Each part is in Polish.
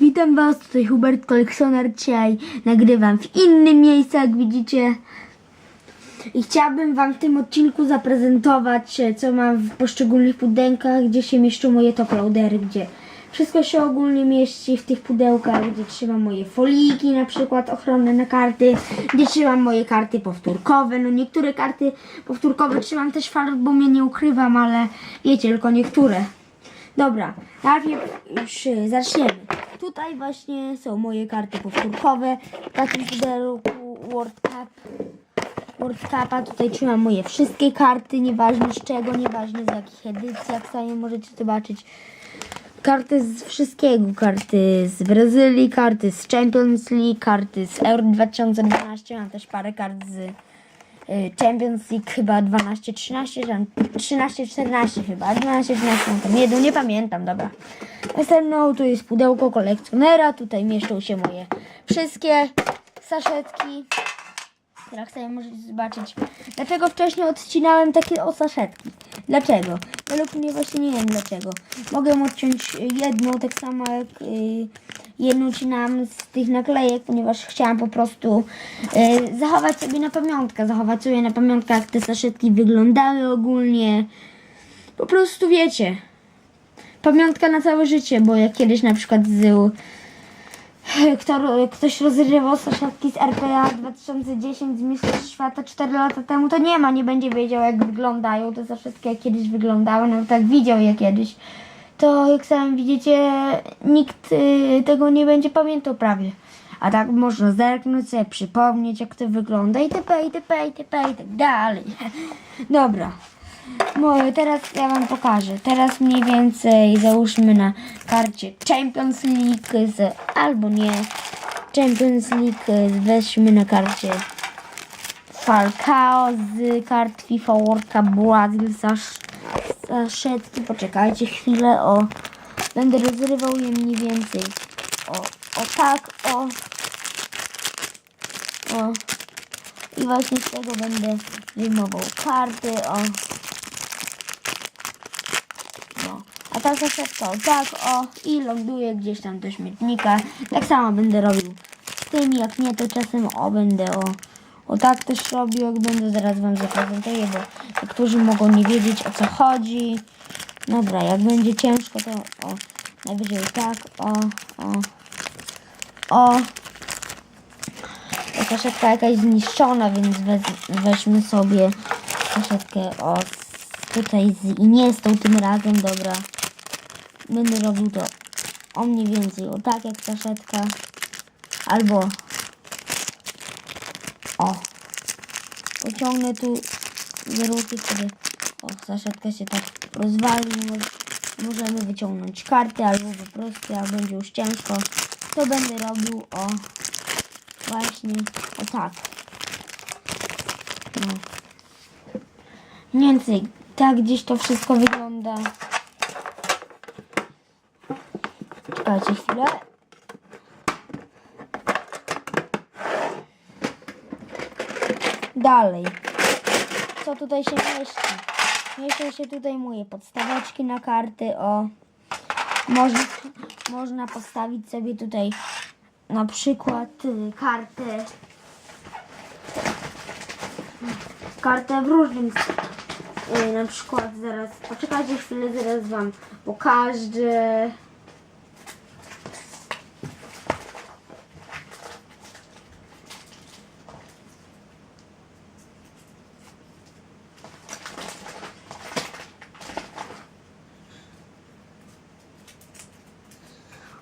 Witam Was, tutaj Hubert Kolekcjoner. Dzisiaj nagrywam w innym miejscu, jak widzicie. I chciałabym Wam w tym odcinku zaprezentować, e, co mam w poszczególnych pudełkach, gdzie się mieszczą moje top loadery, gdzie wszystko się ogólnie mieści w tych pudełkach, gdzie trzymam moje foliki, na przykład ochronne na karty, gdzie trzymam moje karty powtórkowe. No niektóre karty powtórkowe trzymam też w albumie, nie ukrywam, ale wiecie, tylko niektóre. Dobra, najpierw już y, zaczniemy. Tutaj właśnie są moje karty powtórkowe w takim pudełku World Cup. World Cupa. Tutaj trzymam moje wszystkie karty, nieważne z czego, nieważne z jakich edycji, jak sami możecie zobaczyć. Karty z wszystkiego, karty z Brazylii, karty z Champions League, karty z Euro 2012, mam też parę kart z Champions League chyba 12-13, tam 13-14 chyba, 12-13 mam tam nie pamiętam, dobra. Następną tu jest pudełko kolekcjonera, tutaj mieszczą się moje wszystkie saszetki. Jak sobie możecie zobaczyć. Dlaczego wcześniej odcinałem takie o saszetki? Dlaczego? Według mnie właśnie nie wiem dlaczego. Mogę odciąć jedną, tak samo jak y, jedną odcinałam z tych naklejek, ponieważ chciałam po prostu y, zachować sobie na pamiątkę, zachować sobie na pamiątkę jak te saszetki wyglądały ogólnie. Po prostu wiecie. Pamiątka na całe życie, bo jak kiedyś na przykład z kto, ktoś rozrywał saszetki z RPA 2010 z Mistrzostw Świata 4 lata temu, to nie ma, nie będzie wiedział jak wyglądają te saszetki, jak kiedyś wyglądały, nawet tak widział je kiedyś. To jak sami widzicie, nikt y, tego nie będzie pamiętał prawie. A tak można zerknąć sobie, przypomnieć jak to wygląda itp, itp, itp i tak dalej. Dobra. Moje, teraz ja wam pokażę. Teraz mniej więcej załóżmy na karcie Champions League z, albo nie Champions League weźmy na karcie Falcao z kart FIFA World Cup Brazil zaszetki. Poczekajcie chwilę, o będę rozrywał je mniej więcej. O, o tak, o. O. I właśnie z tego będę wyjmował karty, o. No. A ta zasadzka o tak, o i ląduje gdzieś tam do śmietnika. Tak samo będę robił z tym, jak nie to czasem o będę o, o tak też robił, jak będę zaraz wam zaprezentuję, bo niektórzy mogą nie wiedzieć o co chodzi. Dobra, jak będzie ciężko to o, najwyżej tak, o, o, o. Kaszetka jakaś zniszczona, więc weźmy sobie kaszetkę o tutaj z Iniestą tym razem, dobra. Będę robił to o mniej więcej o tak jak kaszetka. Albo o. Pociągnę tu wyrzuty, wtedy o, saszetka się tak rozwali. Mo- Możemy wyciągnąć kartę albo po prostu jak będzie już ciężko, to będę robił o właśnie o tak. No. Mniej więcej tak gdzieś to wszystko wygląda. Czekajcie chwilę. Dalej. Co tutaj się mieści? Mieszczą się tutaj moje podstaweczki na karty. O. Można, można postawić sobie tutaj na przykład y, kartę kartę w różnym y, na przykład zaraz poczekajcie chwilę, zaraz wam pokażę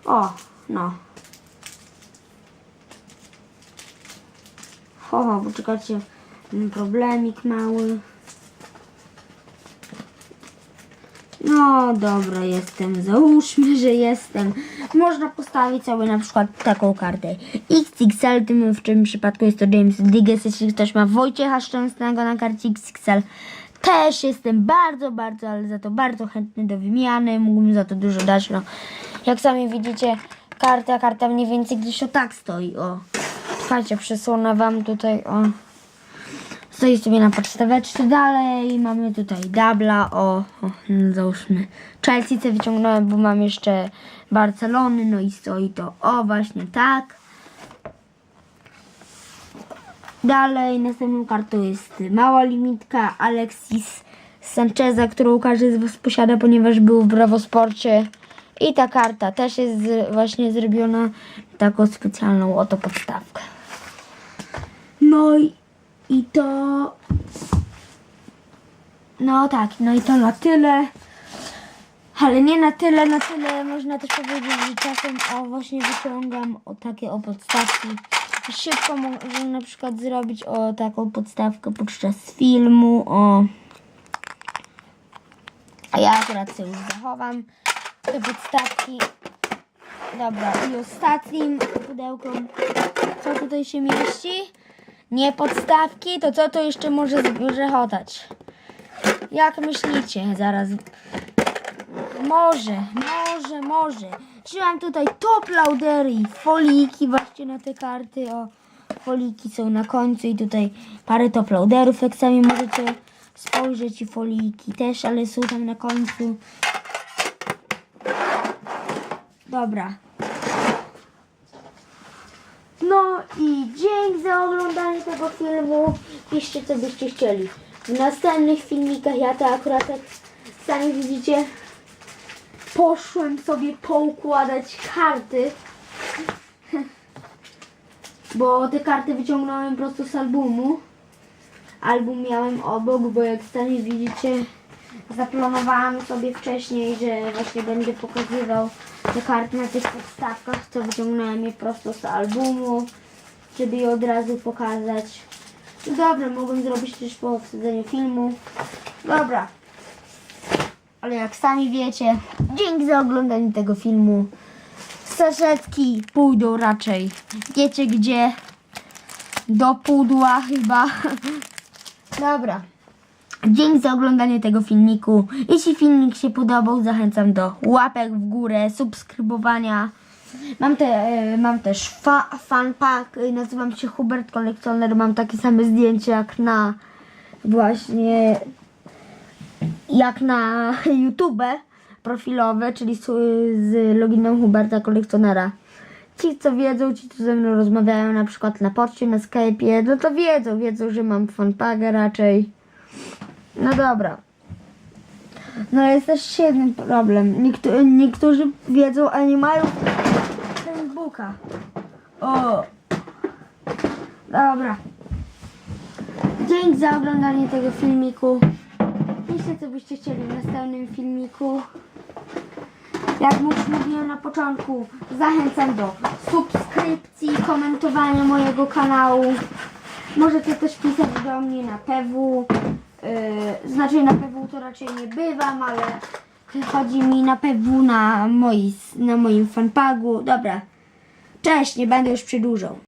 o, no O, mm, problemik mały. No dobra, jestem. Załóżmy, że jestem. Można postawić sobie na przykład taką kartę XXL. Tym w tym przypadku jest to James Digges. Jeśli ktoś ma Wojciecha Szczęsnego na karcie XXL, też jestem bardzo, bardzo, ale za to bardzo chętny do wymiany. Mógłbym za to dużo dać. No, jak sami widzicie, karta, karta mniej więcej gdzieś o tak stoi. O. Czekajcie, przysłonę wam tutaj o Stoi sobie na podstaweczce dalej. Mamy tutaj dubla. O, o no załóżmy. Chelsea wyciągnąłem, bo mam jeszcze Barcelony. No i stoi to o właśnie tak. Dalej następną kartą jest mała limitka Alexis Sancheza, którą każdy z Was posiada, ponieważ był w Brawosporcie. I ta karta też jest z- właśnie zrobiona taką specjalną oto podstawkę. No i, i to... No tak, no i to na tyle. Ale nie na tyle, na tyle można też powiedzieć, że czasem o właśnie wyciągam o takie o podstawki. Szybko można na przykład zrobić o taką podstawkę podczas filmu, o... A ja akurat sobie już zachowam te podstawki. Dobra, i ostatnim pudełkiem, co tutaj się mieści? Nie podstawki, to co to jeszcze może zgrzechotać? Jak myślicie? Zaraz może, może, może. Wziąłem tutaj top laudery i foliki właśnie na te karty. O, foliki są na końcu i tutaj parę top lauderów, jak sami możecie spojrzeć i foliki też, ale są tam na końcu. Dobra. No i dzięki za oglądanie tego filmu. Piszcie co byście chcieli. W następnych filmikach ja to akurat jak sami widzicie poszłem sobie poukładać karty. Bo te karty wyciągnąłem prosto z albumu. Album miałem obok, bo jak sami widzicie, zaplanowałam sobie wcześniej, że właśnie będę pokazywał te karty na tych podstawkach, co wyciągnąłem je prosto z albumu, żeby je od razu pokazać. No dobra, mogłem zrobić też po wsadzeniu filmu. Dobra. Ale jak sami wiecie, dzięki za oglądanie tego filmu. Saszetki pójdą raczej. Wiecie gdzie? Do pudła chyba. Dobra. Dzięki za oglądanie tego filmiku. Jeśli filmik się podobał, zachęcam do łapek w górę, subskrybowania. Mam, te, e, mam też fa, fanpack, e, nazywam się Hubert Kolekcjoner, mam takie same zdjęcia jak na właśnie jak na YouTube profilowe, czyli z, z loginem Huberta Kolekcjonera. Ci, co wiedzą, ci, co ze mną rozmawiają na przykład na poczcie, na Skype'ie, no to wiedzą, wiedzą, że mam fanpagę raczej. No dobra. No jest też jeden problem. Niektó- niektórzy wiedzą, a nie mają Facebooka. O! Dobra. Dzięki za oglądanie tego filmiku. Piszcie, co byście chcieli w następnym filmiku. Jak już mówiłem na początku, zachęcam do subskrypcji, komentowania mojego kanału. Możecie też pisać do mnie na PW. Yy, znaczy na PW to raczej nie bywam, ale chodzi mi na PW na, moi, na moim fanpagu. Dobra. Cześć, nie będę już przedłużał.